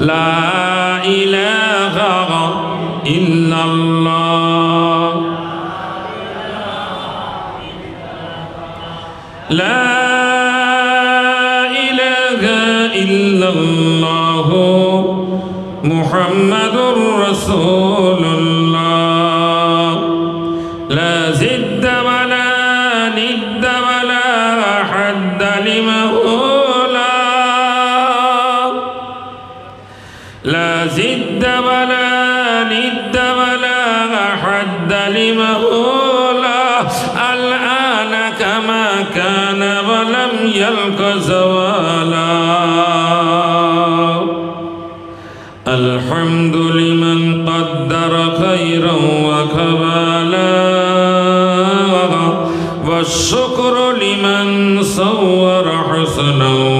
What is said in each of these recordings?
لا إله إلا الله. لا إله إلا الله. محمد رسول الله. لا زد ولا ند ولا حد لمه لا زد ولا ند ولا حد لمولاه الآن كما كان ولم يلق زوالا. الحمد لمن قدر خيرا وكمالا والشكر لمن صور حسنا.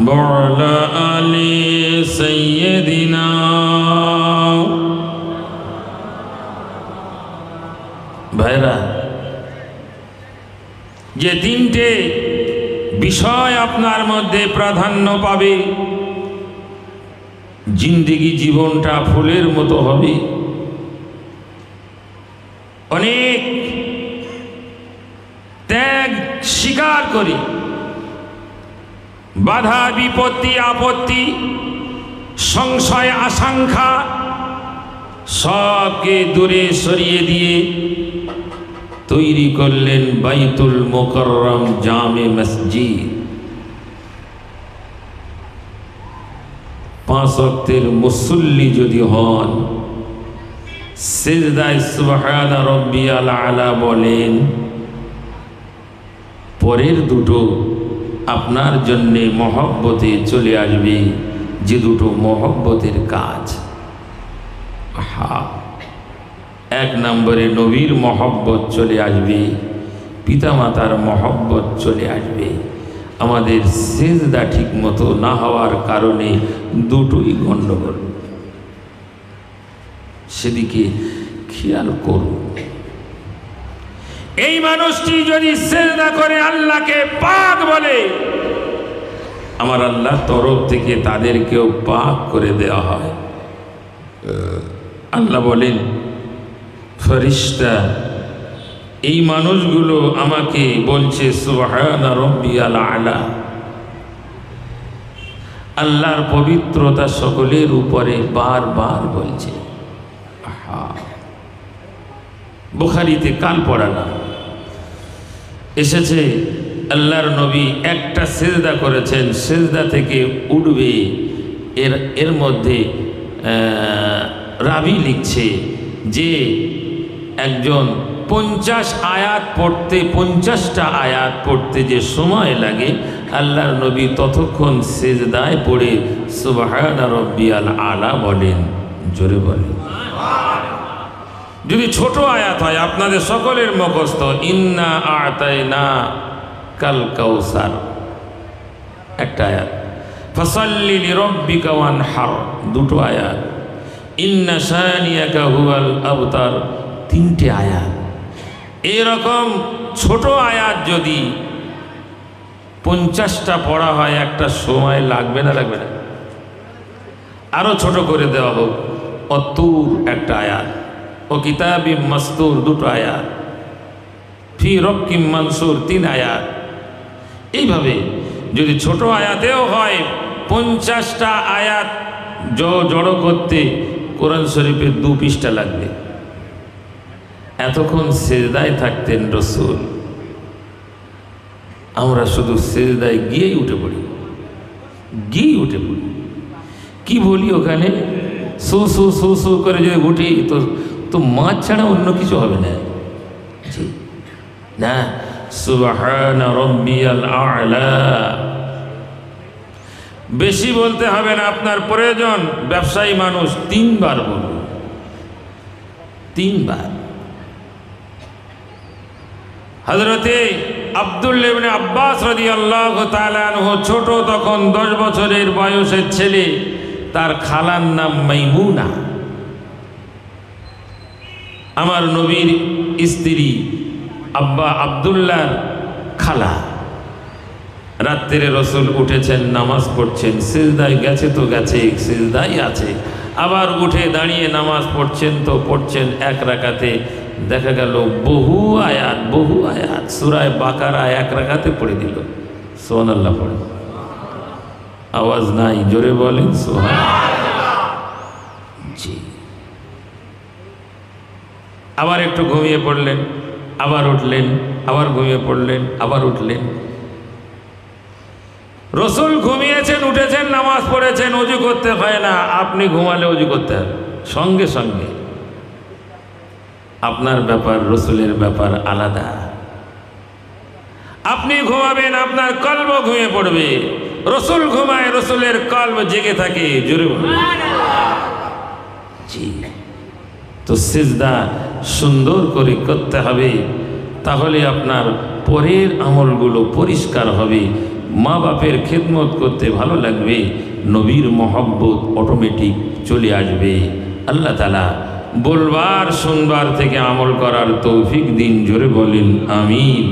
وعلى آل سيدنا ভাইরা যে তিনটে বিষয় আপনার মধ্যে প্রাধান্য পাবে জিন্দিগি জীবনটা ফুলের মতো হবে অনেক ত্যাগ স্বীকার করি বাধা, বিপত্তি, আপত্তি, সংশয়, আশঙ্কা, সবকে দূরে সরিয়ে দিয়ে তৈরি করলেন বাইতুল মোকররম জামে মসজিদ। পাঁচ অক্তের মুসল্লি যদি হন, সিজদায় আলা বলেন, পরের দুটো আপনার জন্যে মহব্বতে চলে আসবে যে দুটো মহব্বতের কাজ। হা এক নম্বরে নবীর মহব্বত চলে আসবে, পিতামাতার মহব্বত চলে আসবে। আমাদের সেজদা ঠিক মতো না হওয়ার কারণে দুটোই গণ্ডগোল। সেদিকে খেয়াল করুন। এই মানুষটি যদি সেজদা করে আল্লাহকে পাক বলে, আমার আল্লাহ তরফ থেকে তাদেরকেও পাক করে দেওয়া হয়। আল্লাহ বলেন, ফরিস্তা, এই মানুষগুলো আমাকে বলছে, সুবহানা রব্বিয়াল আলা। আল্লাহর পবিত্রতা সকলের উপরে বারবার বলছে। আহা। বুখারিতে কাল পড়া না এসেছে, আল্লাহর নবী একটা সেজদা করেছেন, সেজদা থেকে উঠবে, এর এর মধ্যে রাবি লিখছে যে একজন পঞ্চাশ আয়াত পড়তে, পঞ্চাশটা আয়াত পড়তে যে সময় লাগে, আল্লাহর নবী ততক্ষণ সেজদায় পড়ে, সুবাহান রব্বিয়াল আলা বলেন, জোরে বলেন। যদি ছোট আয়াত হয়, আপনাদের সকলের মুখস্থ, ইন্না আতাই না কাল কাউসার। একটা আয়াত। ফসল্লি রব্বিকা ওয়ান হার দুটো আয়াত। ইন্না শানিয়াকা হুয়াল আবতার। তিনটে আয়াত। এরকম ছোট আয়াত যদি পঞ্চাশটা পড়া হয়, একটা সময় লাগবে না লাগবে না? আরও ছোট করে দেওয়া হোক। অতুর একটা আয়াত। ও কিতাবি মাস্তুর দুটো আয়াত। ফি রক্কিম মানসুর তিন আয়াত। এইভাবে যদি ছোট আয়াতেও হয়, পঞ্চাশটা আয়াত জড়ো করতে কোরআন শরীফের দু পৃষ্ঠা লাগবে। এতক্ষণ সেজদায় থাকতেন রসুল। আমরা শুধু সেজদায় গিয়েই উঠে পড়ি। গিয়েই উঠে পড়ি। কি বলি ওখানে? সু সু সু সু করে যদি উঠি, তো তো মাছ ছাড়া অন্য কিছু হবে না। জি। না আ'লা। বেশি বলতে হবে না, আপনার প্রয়োজন, ব্যবসায়ী মানুষ তিনবার বলুন। তিনবার। হজরতে আবদুল্লেবনে আব্বাস রদি আল্লাহ তালানহ ছোট তখন দশ বছরের বয়সের ছেলে, তার খালার নাম মাইমুনা। আমার নবীর স্ত্রী আব্বা আবদুল্লার খালা। রাত্রে রসুল উঠেছেন, নামাজ পড়ছেন, সিজদায় গেছে তো গেছে, সিজদাই আছে। আবার উঠে দাঁড়িয়ে নামাজ পড়ছেন তো পড়ছেন এক রাকাতে। দেখা গেল বহু আয়াত বহু আয়াত। সুরায় বাকারা এক রাকাতে পড়ে দিল। সোহান আল্লাহ পড়ে। আওয়াজ নাই, জোরে বলেন সোহান জি আবার একটু ঘুমিয়ে পড়লেন আবার উঠলেন আবার ঘুমিয়ে পড়লেন আবার উঠলেন। রসুল ঘুমিয়েছেন উঠেছেন নামাজ পড়েছেন অজু করতে হয় না আপনি ঘুমালে অজু করতে হবে। সঙ্গে সঙ্গে। আপনার ব্যাপার রসুলের ব্যাপার আলাদা। আপনি ঘুমাবেন আপনার কল্ব ঘুমিয়ে পড়বে। রসুল ঘুমায় রসুলের কল্ব জেগে থাকে জোরে বলুন। জি। তো সিজদা সুন্দর করে করতে হবে, তাহলে আপনার পরের আমলগুলো পরিষ্কার হবে, মা বাপের খেদমত করতে ভালো লাগবে, নবীর মহব্বত অটোমেটিক চলে আসবে। আল্লাহ তালা বলবার, শুনবার থেকে আমল করার তৌফিক দিন জোরে বলেন, আমিন।